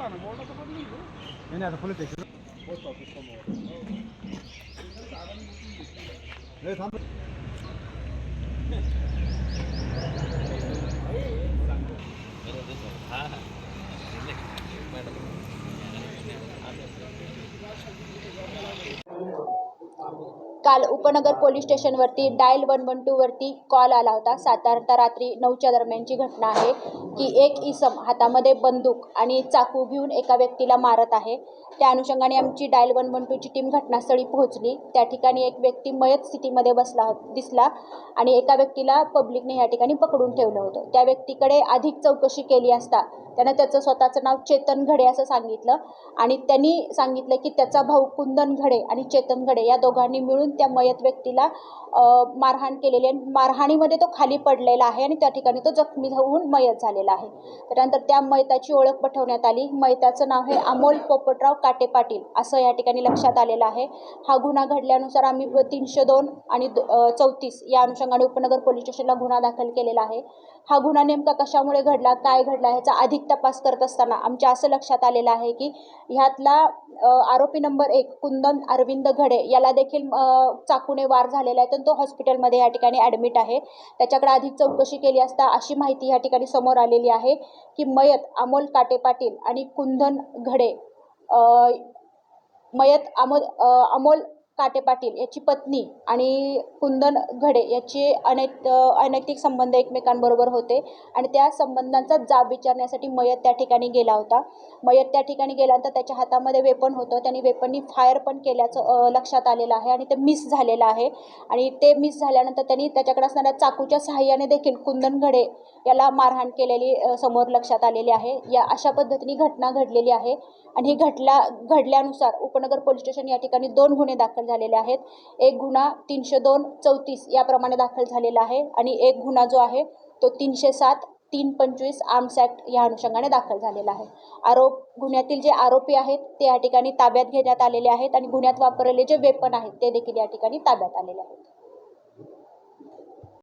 नाही नाही, आता पोलीस स्टेशन काल उपनगर पोलीस स्टेशनवरती डायल वन वन टूवरती कॉल आला होता. साधारणतः रात्री नऊच्या दरम्यानची घटना आहे की एक इसम हातामध्ये बंदूक आणि चाकू घेऊन एका व्यक्तीला मारत आहे. त्या अनुषंगाने आमची डायल वन वन टूची टीम घटनास्थळी पोहोचली. त्या ठिकाणी एक व्यक्ती मयत स्थितीमध्ये बसला हो दिसला आणि एका व्यक्तीला पब्लिकने या ठिकाणी पकडून ठेवलं होतं. त्या व्यक्तीकडे अधिक चौकशी केली असता त्यानं त्याचं स्वतःचं नाव चेतन घडे असं सांगितलं आणि त्यांनी सांगितलं की त्याचा भाऊ कुंदन घडे आणि चेतन घडे या दोघांनी मिळून त्या मयत व्यक्तीला मारहाण केलेली आहे. मारहाणीमध्ये तो खाली पडलेला आहे आणि त्या ठिकाणी तो जखमी होऊन मयत झालेला आहे. त्यानंतर त्या मयताची ओळख पटवण्यात आली. मयताचं नाव हे अमोल पोपटराव काटे पाटील असं या ठिकाणी लक्षात आलेलं आहे. हा गुन्हा घडल्यानुसार आम्ही तीनशे दोन आणि चौतीस या अनुषंगाने उपनगर पोलीस स्टेशनला गुन्हा दाखल केलेला आहे. हा गुन्हा नेमका कशामुळे घडला काय घडला ह्याचा अधिक तपास करत असताना आमच्या असं लक्षात आलेलं आहे की ह्यातला आरोपी नंबर एक कुंदन अरविंद घडे याला देखील चाकूने वार झालेला आहे. तर तो हॉस्पिटलमध्ये या ठिकाणी ॲडमिट आहे. त्याच्याकडे अधिक चौकशी केली असता अशी माहिती या ठिकाणी समोर आलेली आहे की मयत अमोल काटे पाटील आणि कुंदन घडे मयत अमोल अमोल काटे पाटील याची पत्नी आणि कुंदन घडे याचे अनैत अनैतिक संबंध एकमेकांबरोबर होते. आणि त्या संबंधांचा जाब विचारण्यासाठी मयत त्या ठिकाणी गेला होता. मयत त्या ठिकाणी गेल्यानंतर त्याच्या हातामध्ये वेपन होतं. त्यांनी वेपननी फायर पण केल्याचं लक्षात आलेलं आहे आणि ते मिस झालेलं आहे. आणि ते मिस झाल्यानंतर त्यांनी त्याच्याकडे असणाऱ्या चाकूच्या सहाय्याने देखील कुंदन घडे याला मारहाण केलेली समोर लक्षात आलेली आहे. या अशा पद्धतीने घटना घडलेली आहे. आणि ही घटला घडल्यानुसार उपनगर पोलीस स्टेशन या ठिकाणी दोन गुन्हे दाखल झालेले आहेत. एक गुन्हा तीनशे दोन चौतीस याप्रमाणे दाखल झालेला आहे आणि एक गुन्हा जो आहे तो तीनशे सात तीन पंचवीस आर्म्स ॲक्ट या अनुषंगाने दाखल झालेला आहे. आरोप गुन्ह्यातील जे आरोपी आहेत ते या ठिकाणी ताब्यात घेण्यात आलेले आहेत आणि गुन्ह्यात वापरलेले जे वेपन आहेत ते देखील या ठिकाणी ताब्यात आलेले आहेत.